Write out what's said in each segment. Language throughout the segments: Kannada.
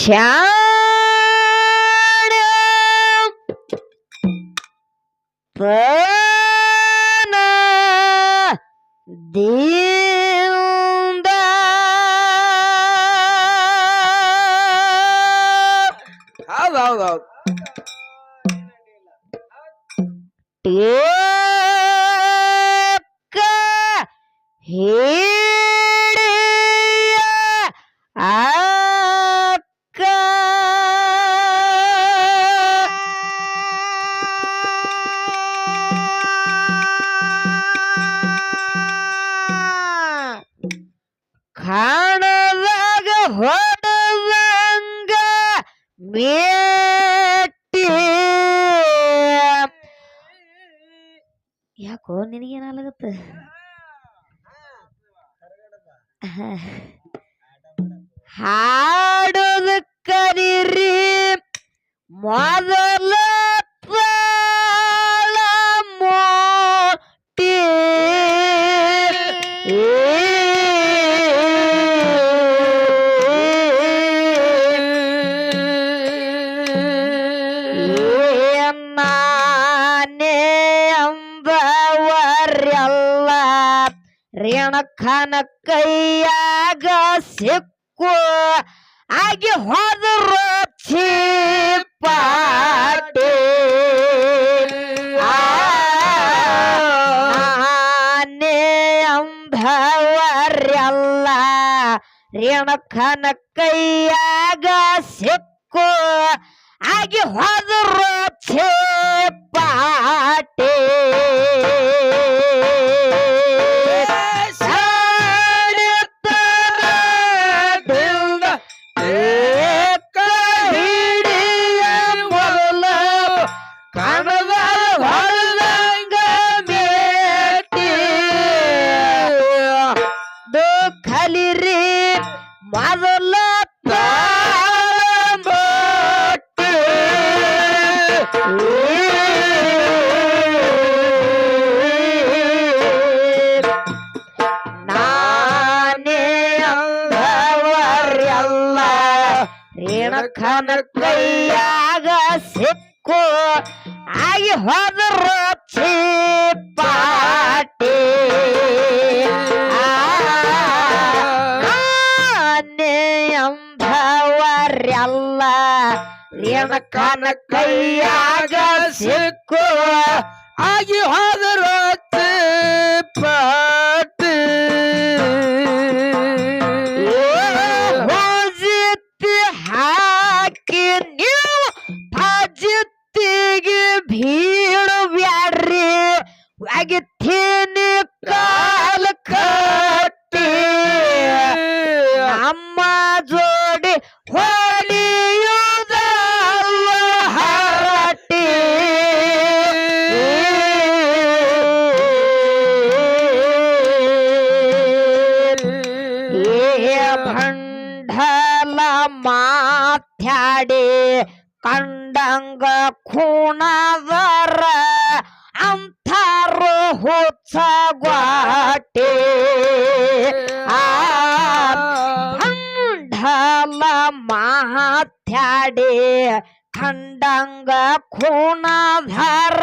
ಶಾಣ. ಪನ ದಿಂದ ಹೌದು ಹೌದು ಹೌದ್. ಟೇಕ ಹಿಡಿಯ ಕಾಣದಾಗ ಹೊಡೆದಂಗ ಮೇಟಿ ಯಾಕೋ ನಿನಗೇನಾಗತ್ತ? ಹಾಡೋದು ಕರೀರಿ. ಮೊದಲ ನಾನೇ ಅಂಬವರೆಲ್ಲ ಕೈಯಾಗ ಸಿಕ್ಕು. ಆಗಿ ಹೋದರು ಪಾಟಿ. ನಾನೇ ಅಂಬವರೆಲ್ಲ ರೇಣಖನ ಕೈಯಾಗ ಸಿಕ್ಕು. ಆಗಿ ಛೇ ಪಾಟಿ. ರೇಣಖನ ಕೈಯಾಗ ಸಿಕ್ಕು ಆಗಿ ಹೋದರು ಪಾಟಿ ನಾನೇ ಅಂದವರೆಲ್ಲ ರೇಣಖನ ಕೈಯಾಗ ಸಿಕ್ಕು ಆಗಿ ಹೋದರು ಮಾಥ್ಯಾಡಿ ಕಂಡಂಗ ಖೂಣದರ ಅಂಥರು ಹುಚ್ಚ ಗ್ವಾಟಿ. ಆ ಮಾತ್ಯಾಡಿ ಖಂಡಂಗ ಖೂಣಧರ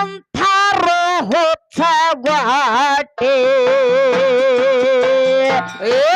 ಅಂಥರು ಹುಚ್ಚ ಗ್ವಾಟಿ. ಶಾಣತನದಿಂದ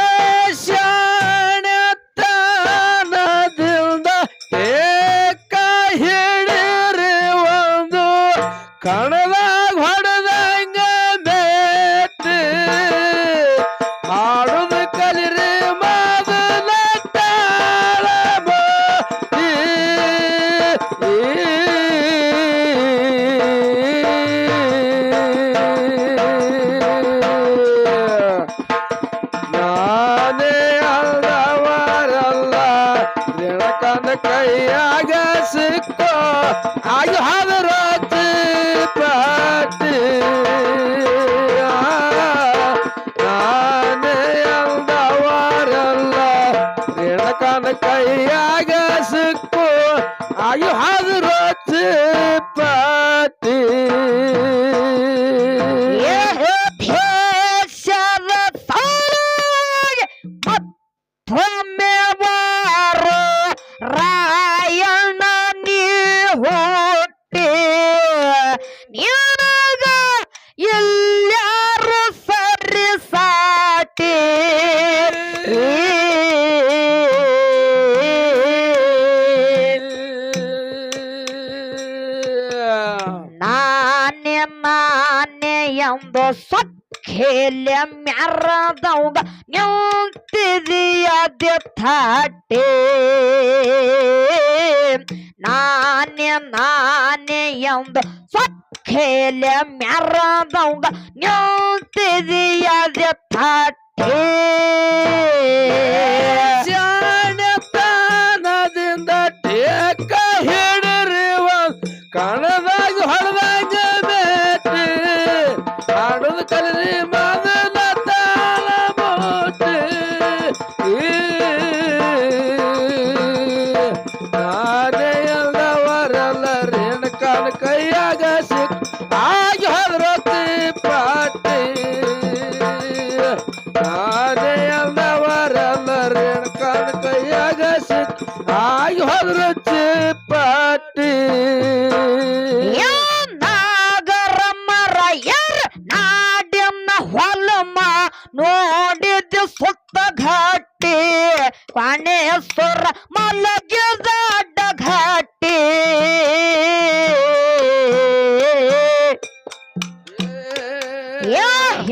ಎಂದು ಸೊಕ್ಕೇಲೆ ಮ್ಯಾರದವಂಗ ನಿಂತಿದೆಯದ ಥಾಟೆ. ನಾನೇ ನಾನೇ ಎಂದು ಸೊಕ್ಕೇಲೆ ಮ್ಯಾರದವಂಗ ನಿಂತಿದೆಯದ ಥಾಟೆ. ಹೊದ್ರತಿ ಪಾಟಿ ನಾಗರ ಮರ ಯರ್ ನಾಡಿನ ಹೊಲಮ ನೋಡಿದ ಸುತ್ತ ಘಟ್ಟಿ ಪಾಣೇಶ್ವರ ಮಲಗಿದ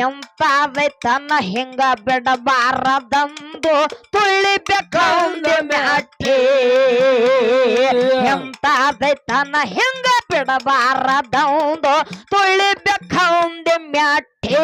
ಎಂತಾದೈತನ ಹಿಂಗ ಬಿಡಬಾರದಂದು ತುಳಿಬೇಕಂದ ಮ್ಯಾಟಿ ಎಂತಾದೈತನ ಹಿಂಗ ಬಿಡಬಾರದಂದು ತುಳಿಬೇಕಂದ ಮ್ಯಾಟಿ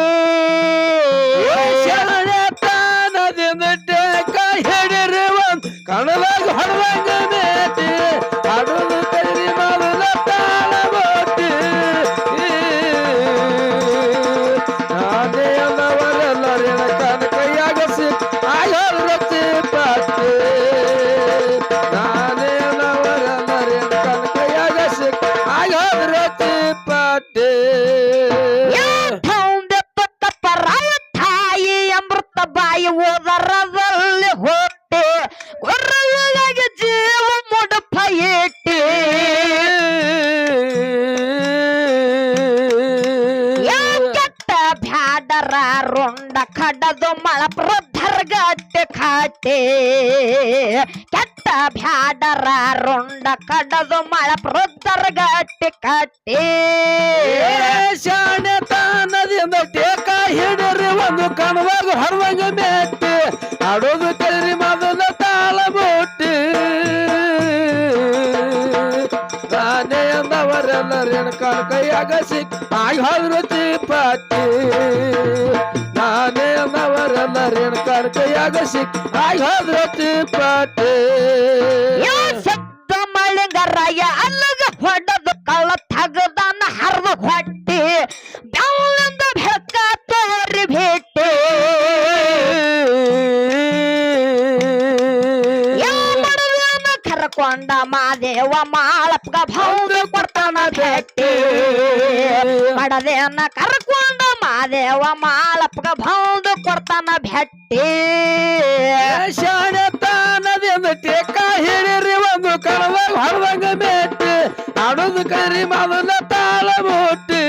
ಕಡದು ಮಳಪ್ರಧರ್ ಗಟ್ಟೆ ಖಾಟೆ ಕೆಟ್ಟ ಭ್ಯಾಡರ ರುಂಡ ಕಡದು ಮಳಪ್ರಧರ್ ಗಟ್ಟೆ ಕಟ್ಟೆ ಶಾಣತಾನದಿಂದ ಟೇಕ ಹಿಡಿರಿ, ಒಂದು ಕಣವಾಗ ಹೊರವಂಗ ಮೆಟ್ಟಿ ಆಡೋದು ಕೈರಿ ಮೊದಲ ತಾಳ ಬೋಟಿ ನಾನೇ ಅಂದವರೆಲ್ಲ ರೇಣುಕಾನ ಕೈಯಾಗ ಸಿಕ್. ಆಗಿ ಹೋದ್ರು ರೇಣುಕಾನ ಕೈಯಾಗ ಸಿಕ್ ಆಗಿ ಹೋದ್ರು ಪಾಟಿ ಸದ್ದ ಮಳಿಂಗರಾಯ ಅಲ್ಲಗ ಹೊಡೆದು ಕಳ್ಳ ತಗದಾನ ಹರಿದು ಹೊಟ್ಟಿ ಬೆಳ್ಳಂದ ಬೆಳಕ ತೋರಿ ಭೇಟಿ ಮಾಡದೇನ ಕರ್ಕೊಂಡ ಮಾದೇವ ಮಾಳಪ್ಗ ಭೌದ ಕೊಡ್ತಾನ ಭೇಟಿ ಮಾಡದೇನ ಕರ್ಕೊಂಡ ಮಾದೇವ ಮಾಳಪ್ಗ ಭೌದ ಕೊಡ್ತಾನ ಭೆಟ್ಟಿ. ಶಾಣತಾನದಿಂದ ಟೇಕ ಹಿಡಿರಿ ಒಂದು ಕಳವಾಗ ಹೊರವಂಗ ಮೆಟ್ಟಿ ಆಡೋದು ಕರಿ ಮೊದಲ ತಾಳ ಮುಟ್ಟಿ.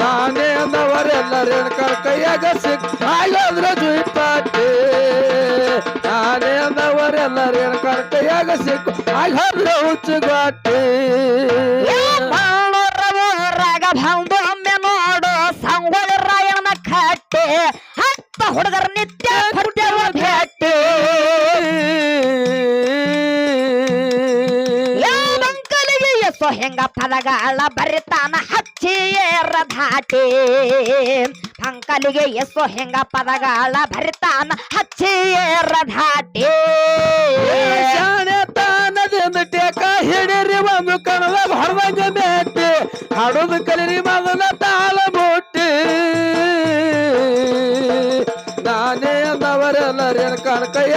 ನಾನೇ ಅಂದವರೆಲ್ಲ ಕರ್ಕೈಯಾಗ ಕೈಯಾಗ ಸಿಕ್ ಆಗೋದ್ರ ಜುಯ್ಪಾಟಿ. ನಾನೇ ಅಂದವರೆಲ್ಲ ಕರ್ಕೈಯಾಗ ಕೈಯಾಗ ಸಿಕ್ ಆಗೋದ್ರ ಹುಚ್ಚುಗಾಟಿ. ಬಂದು ಒಮ್ಮೆ ನೋಡು ಸಂಗೊಳ್ಳಿ ರಾಯಣ್ಣ ಕಟ್ಟೆ ಹತ್ತ ಹುಡುಗರ ನಿತ್ಯ ಹೊಟ್ಟೆವ ಭೇಟಿ ಬಂಕಲಿಗೆ ಎಸೋ ಹೆಂಗ ಪದಗಾಳ ಬರಿತಾನ ಹಚ್ಚಿ ಏರ ಧಾಟಿ. ಪಂಕಲಿಗೆ ಎಸೋ ಹೆಂಗ ಪದಗಾಳ ಬರಿತಾನ ಹಚ್ಚಿ ಏರ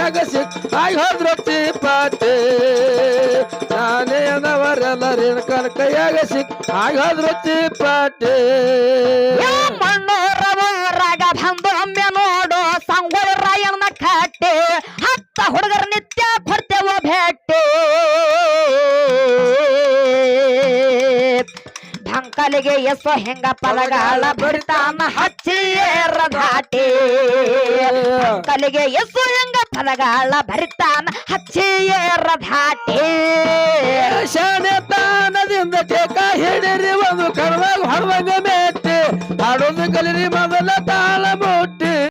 ಸಿಕ್ ಆಗಿ ಹೋದ್ರತಿ ಪಾಟಿ ನಾನೇ ಅಂದವರೆಲ್ಲ ರೇಣುಕಾನ ಕೈಯಾಗ ಸಿಕ್ ಆಗಿ ಹೋದ್ರತಿ ಪಾಟಿ ಮಣ್ಣೂರವರಾಗ ಬಂದು ನೋಡು ರಾಯಣ್ಣ ಕಟ್ಟೆ ಹತ್ತ ಹುಡುಗರ ನಿತ್ಯ ಕೊಡ್ತೇವ ಭೇಟಿ. ಭಂಕಲಿಗೆ ಎಸೋ ಹೆಂಗ ಪದಗಾಳ ಬರಿತಾನ ಹಚ್ಚಿ ಏರ ಧಾಟಿ ಭಂಕಲಿಗೆ ಎಸೋ ಹೆಂಗ ಪದಗಾಳ ಬರಿತಾನ ಹಚ್ಚಿಯರ ಧಾಟಿ. ಶಾಣತಾನದಿಂದ ಟೇಕ ಹಿಡಿರಿ, ಒಂದು ಕಡದಾಗ ಹೊರದಂಗ ಮೆಟ್ಟಿ ಹಾಡೋದು ಕಲಿರಿ, ಮೊದಲ ತಾಳ